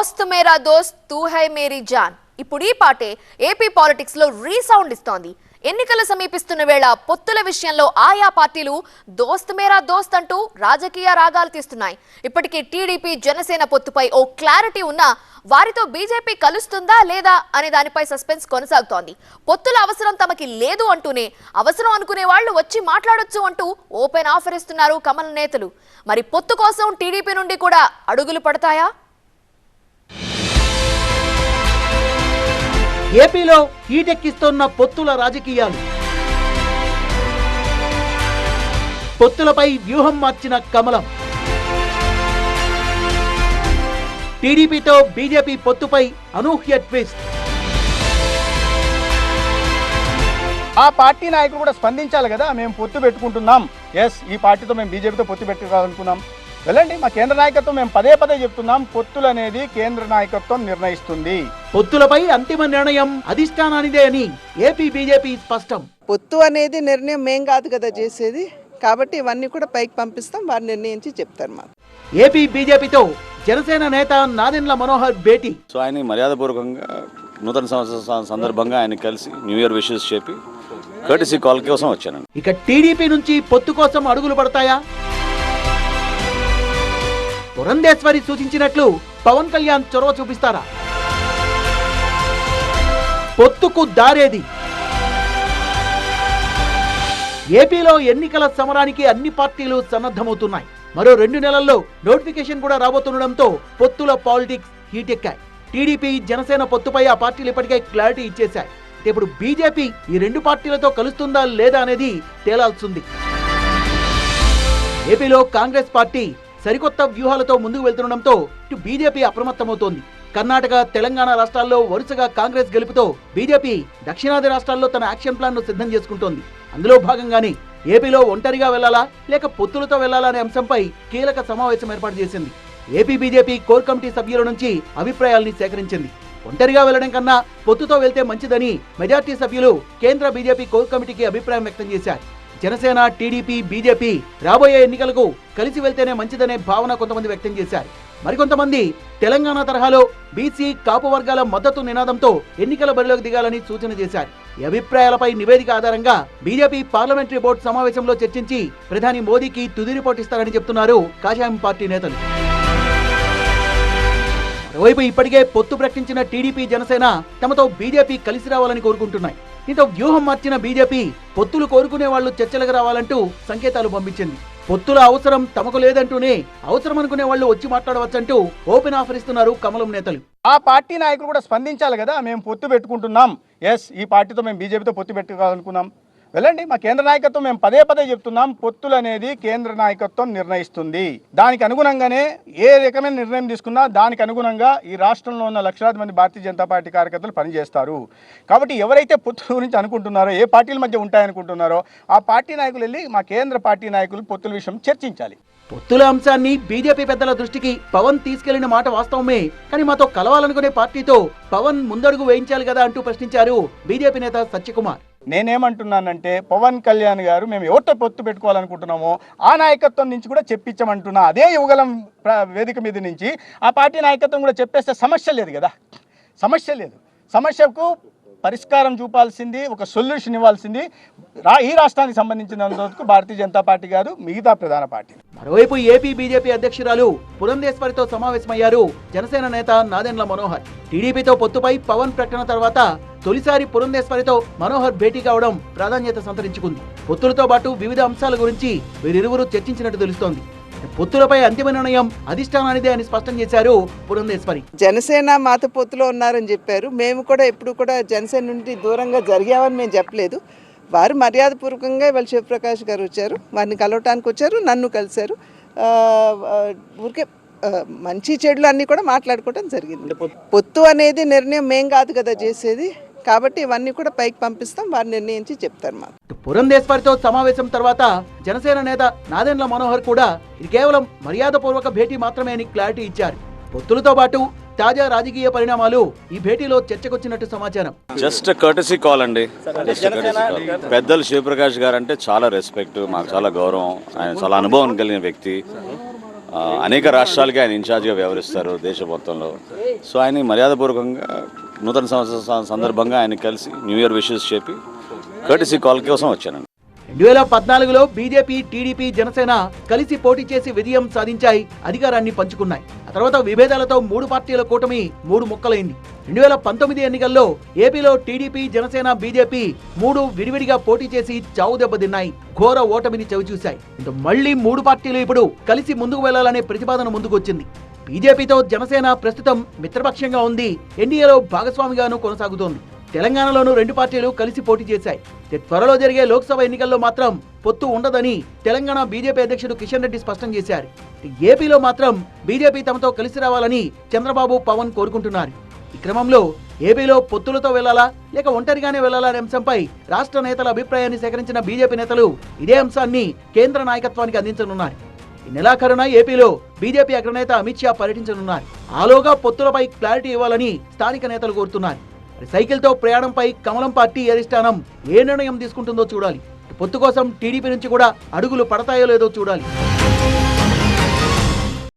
దోస్త్ మేరా దోస్త్ తూ హై మేరీ జాన్. ఇప్పుడు ఈ పాటే ఏపీ పాలిటిక్స్లో రీసౌండ్ ఇస్తోంది. ఎన్నికలు సమీపిస్తున్న వేళ పొత్తుల విషయంలో ఆయా పార్టీలు దోస్త్ మేరా దోస్త్ అంటూ రాజకీయ రాగాలు తీస్తున్నాయి. ఇప్పటికే టీడీపీ జనసేన పొత్తుపై ఓ క్లారిటీ ఉన్నా వారితో బీజేపీ కలుస్తుందా లేదా అనే దానిపై సస్పెన్స్ కొనసాగుతోంది. పొత్తుల అవసరం తమకి లేదు అంటూనే అవసరం అనుకునే వాళ్ళు వచ్చి మాట్లాడొచ్చు అంటూ ఓపెన్ ఆఫర్ ఇస్తున్నారు కమల్ నేతలు. మరి పొత్తు కోసం టీడీపీ నుండి కూడా అడుగులు పడతాయా? ఏపీలో ఈటెక్కిస్తోన్న పొత్తుల రాజకీయాలు. పొత్తులపై వ్యూహం మార్చిన కమలం. టీడీపీతో బీజేపీ పొత్తుపై అనూహ్య ట్విస్ట్. ఆ పార్టీ నాయకులు కూడా స్పందించాలి కదా మేము పొత్తు పెట్టుకుంటున్నాం. ఎస్ ఈ పార్టీతో మేము బీజేపీతో పొత్తు పెట్టుకోవాలనుకున్నాం. వెళ్ళండి మా కేంద్ర నాయకత్వం మేము పదే పదే చెప్తున్నాం పొత్తులు అనేది కేంద్ర నాయకత్వం నిర్ణయిస్తుంది. పొత్తులపై అంతిమ నిర్ణయం అధిష్టానానిదే అని ఏపీ బీజేపీ స్పష్టం. పొత్తు అనేది నిర్ణయం మేం కాదు కదా చేసేది. కాబట్టి ఇవన్నీ కూడా పైకి పంపిస్తాం వారు నిర్ణయించి చెప్తారు మాకు. ఏపీ బీజేపీతో జనసేన నేత నాదెండ్ల మనోహర్ భేటీ. సో ఆయన మర్యాదపూర్వకంగా నూతన సంవత్సర సందర్భంగా ఆయన కలిసి న్యూ ఇయర్ విషెస్ చెప్పి కర్టీసీ కాల్ కోసం వచ్చానండి. ఇక టీడీపీ నుంచి పొత్తు కోసం అడుగులు పడతాయా? పురంధేశ్వరి సూచించినట్లు పవన్ కళ్యాణ్ చొరవ చూపిస్తారా? పొత్తుకు దారేది. ఏపీలో ఎన్నికల సమరానికి అన్ని పార్టీలు సన్నద్ధమవుతున్నాయి. మరో రెండు నెలల్లో నోటిఫికేషన్ కూడా రాబోతుండడంతో పొత్తుల పాలిటిక్స్ హీటెక్కాయి. టీడీపీ జనసేన పొత్తుపై ఆ పార్టీలు ఇప్పటికే క్లారిటీ ఇచ్చేశాయి. ఇప్పుడు బీజేపీ ఈ రెండు పార్టీలతో కలుస్తుందా లేదా అనేది తేలాల్సింది. ఏపీలో కాంగ్రెస్ పార్టీ సరికొత్త వ్యూహాలతో ముందుకు వెళ్తుండడంతో ఇటు బీజేపీ అప్రమత్తమవుతోంది. కర్ణాటక తెలంగాణ రాష్ట్రాల్లో వరుసగా కాంగ్రెస్ గెలుపుతో బీజేపీ దక్షిణాది రాష్ట్రాల్లో తన యాక్షన్ ప్లాన్ను సిద్ధం చేసుకుంటోంది. అందులో భాగంగానే ఏపీలో ఒంటరిగా వెళ్ళాలా లేక పొత్తులతో వెళ్ళాలా అనే అంశంపై కీలక సమావేశం ఏర్పాటు చేసింది. ఏపీ బీజేపీ కోర్ కమిటీ సభ్యుల నుంచి అభిప్రాయాల్ని సేకరించింది. ఒంటరిగా వెళ్ళడం కన్నా పొత్తుతో వెళ్తే మంచిదని మెజార్టీ సభ్యులు కేంద్ర బీజేపీ కోర్ కమిటీకి అభిప్రాయం వ్యక్తం చేశారు. జనసేన టీడీపీ బీజేపీ రాబోయే ఎన్నికలకు కలిసి వెళ్తేనే మంచిదనే భావన కొంతమంది వ్యక్తం చేశారు. మరికొంతమంది తెలంగాణ తరహాలో బీసీ కాపు వర్గాల మద్దతు నినాదంతో ఎన్నికల బరిలోకి దిగాలని సూచన చేశారు. ఈ అభిప్రాయాలపై నివేదిక ఆధారంగా బీజేపీ పార్లమెంటరీ బోర్డు సమావేశంలో చర్చించి ప్రధాని మోదీకి తుది రిపోర్ట్ ఇస్తారని చెప్తున్నారు కాషాయం పార్టీ నేతలు. మరోవైపు ఇప్పటికే పొత్తు ప్రకటించిన టీడీపీ జనసేన తమతో బీజేపీ కలిసి రావాలని కోరుకుంటున్నాయి. దీంతో వ్యూహం మార్చిన బీజేపీ పొత్తులు కోరుకునే వాళ్ళు చర్చలకు రావాలంటూ సంకేతాలు పంపించింది. పొత్తుల అవసరం తమకు లేదంటూనే అవసరం అనుకునే వాళ్ళు వచ్చి మాట్లాడవచ్చంటూ ఓపెన్ ఆఫర్ ఇస్తున్నారు కమలం నేతలు. ఆ పార్టీ నాయకులు కూడా స్పందించాలి కదా మేము పొత్తు పెట్టుకుంటున్నాం. ఎస్ ఈ పార్టీతో మేము బీజేపీతో పొత్తు పెట్టుకోవాలనుకున్నాం. వెళ్ళండి మా కేంద్ర నాయకత్వం మేము పదే పదే చెప్తున్నాం పొత్తులు అనేది కేంద్ర నాయకత్వం నిర్ణయిస్తుంది. దానికి అనుగుణంగానే ఏ రకమైన నిర్ణయం తీసుకున్నా దానికి అనుగుణంగా ఈ రాష్ట్రంలో ఉన్న లక్షలాది మంది భారతీయ జనతా పార్టీ కార్యకర్తలు పనిచేస్తారు. కాబట్టి ఎవరైతే పొత్తుల గురించి అనుకుంటున్నారో ఏ పార్టీల మధ్య ఉంటాయనుకుంటున్నారో ఆ పార్టీ నాయకులు వెళ్ళి మా కేంద్ర పార్టీ నాయకులు పొత్తుల విషయం చర్చించాలి. పొత్తుల అంశాన్ని బీజేపీ పెద్దల దృష్టికి పవన్ తీసుకెళ్ళిన మాట వాస్తవమే కానీ మాతో కలవాలనుకునే పార్టీతో పవన్ ముందడుగు వేయించాలి కదా అంటూ ప్రశ్నించారు బీజేపీ నేత సత్యకుమార్. నేనేమంటున్నానంటే పవన్ కళ్యాణ్ గారు మేము ఎవరితో పొత్తు పెట్టుకోవాలనుకుంటున్నామో ఆ నాయకత్వం నుంచి కూడా చెప్పించమంటున్నా. అదే యువగలం ప్ర- వేదిక మీద నుంచి ఆ పార్టీ నాయకత్వం కూడా చెప్పేస్తే సమస్య లేదు కదా. సమస్య లేదు. సమస్యకు పరిష్కారం చూపాల్సింది ఒక సొల్యూషన్ ఇవ్వాల్సింది రా ఈ రాష్ట్రానికి సంబంధించినంతవరకు భారతీయ జనతా పార్టీ గారు మిగతా ప్రధాన పార్టీ. మరోవైపు ఏపీ బీజేపీ అధ్యక్షురాలు పురంధేశ్వరితో సమావేశమయ్యారు జనసేన నేత నాదెండ్ల మనోహర్. టీడీపీతో పొత్తుపై పవన్ ప్రకటన తర్వాత తొలిసారి పురంధేశ్వరితో మనోహర్ భేటీ కావడం ప్రాధాన్యత సంతరించుకుంది. పొత్తులతో పాటు వివిధ అంశాల గురించి వీరిరువురు చర్చించినట్టు తెలుస్తోంది. పొత్తులపై అంతిమ నిర్ణయం అధిష్టానానిదే అని స్పష్టం చేశారు పురంధేశ్వరి. జనసేన మాత పొత్తులో ఉన్నారని చెప్పారు. మేము కూడా ఎప్పుడు కూడా జనసేన నుండి దూరంగా జరిగామని మేము చెప్పలేదు. వారు మర్యాదపూర్వకంగా ఇవాళ శివప్రకాష్ గారు వచ్చారు. వారిని కలవటానికి వచ్చారు. నన్ను కలిశారు. ఊరికే మంచి చెడులు అన్నీ కూడా మాట్లాడుకోవడం జరిగింది. పొత్తు అనేది నిర్ణయం మేం కాదు కదా చేసేది. కాబట్టి ఇవన్నీ కూడా పైకి పంపిస్తాం వారు నిర్ణయించి చెప్తారు మాకు. పురంధేశ్వరితో సమావేశం తర్వాత జనసేన నేత నాదెండ్ల మనోహర్ కూడా ఇది కేవలం మర్యాదపూర్వక భేటీ మాత్రమే అని క్లారిటీ ఇచ్చారు. పొత్తులతో పాటు తాజా రాజకీయ పరిణామాలు ఈ భేటీలో చర్చకొచ్చినట్టు సమాచారం. జస్ట్ కర్టీసీ కాల్ అండి. పెద్దలు శివప్రకాష్ గారు అంటే చాలా రెస్పెక్ట్ మాకు చాలా గౌరవం. ఆయన చాలా అనుభవం కలిగిన వ్యక్తి. అనేక రాష్ట్రాలకి ఆయన ఇన్ఛార్జ్గా వ్యవహరిస్తారు దేశ మొత్తంలో. సో ఆయన మర్యాదపూర్వకంగా నూతన సంవత్సర సందర్భంగా ఆయన కలిసి న్యూ ఇయర్ విషెస్ చెప్పి కర్టిసీ కాల్ కోసం వచ్చాను రెండు వేల పద్నాలుగులో బీజేపీ టీడీపీ జనసేన కలిసి పోటీ చేసి విజయం సాధించాయి అధికారాన్ని పంచుకున్నాయి. ఆ తర్వాత విభేదాలతో మూడు పార్టీల కూటమి మూడు ముక్కలైంది. రెండు వేల పంతొమ్మిది ఎన్నికల్లో ఏపీలో టీడీపీ జనసేన బీజేపీ మూడు విడివిడిగా పోటీ చేసి చావు దెబ్బతిన్నాయి ఘోర ఓటమిని చవిచూశాయి. మళ్ళీ మళ్ళీ మూడు పార్టీలు ఇప్పుడు కలిసి ముందుకు వెళ్ళాలనే ప్రతిపాదన ముందుకొచ్చింది. బీజేపీతో జనసేన ప్రస్తుతం మిత్రపక్షంగా ఉంది. ఎన్డీఏలో భాగస్వామిగాను కొనసాగుతోంది. తెలంగాణలోనూ రెండు పార్టీలు కలిసి పోటీ చేశాయి. త్వరలో జరిగే లోక్సభ ఎన్నికల్లో మాత్రం పొత్తు ఉండదని తెలంగాణ బీజేపీ అధ్యక్షుడు కిషన్ రెడ్డి స్పష్టం చేశారు. ఏపీలో మాత్రం బీజేపీ తమతో కలిసి రావాలని చంద్రబాబు పవన్ కోరుకుంటున్నారు. ఈ క్రమంలో ఏపీలో పొత్తులతో వెళ్ళాలా లేక ఒంటరిగానే వెళ్ళాలా అనే అంశంపై రాష్ట్ర నేతల అభిప్రాయాన్ని సేకరించిన బీజేపీ నేతలు ఇదే అంశాన్ని కేంద్ర నాయకత్వానికి అందించనున్నారు. నెలాఖరున ఏపీలో బీజేపీ అగ్రనేత అమిత్ షా పర్యటించనున్నారు. ఆలోగా పొత్తులపై క్లారిటీ ఇవ్వాలని స్థానిక నేతలు కోరుతున్నారు. సైకిల్తో ప్రయాణంపై కమలం పార్టీ అధిష్టానం ఏ నిర్ణయం తీసుకుంటుందో చూడాలి. పొత్తు కోసం టీడీపీ నుంచి కూడా అడుగులు పడతాయో లేదో చూడాలి.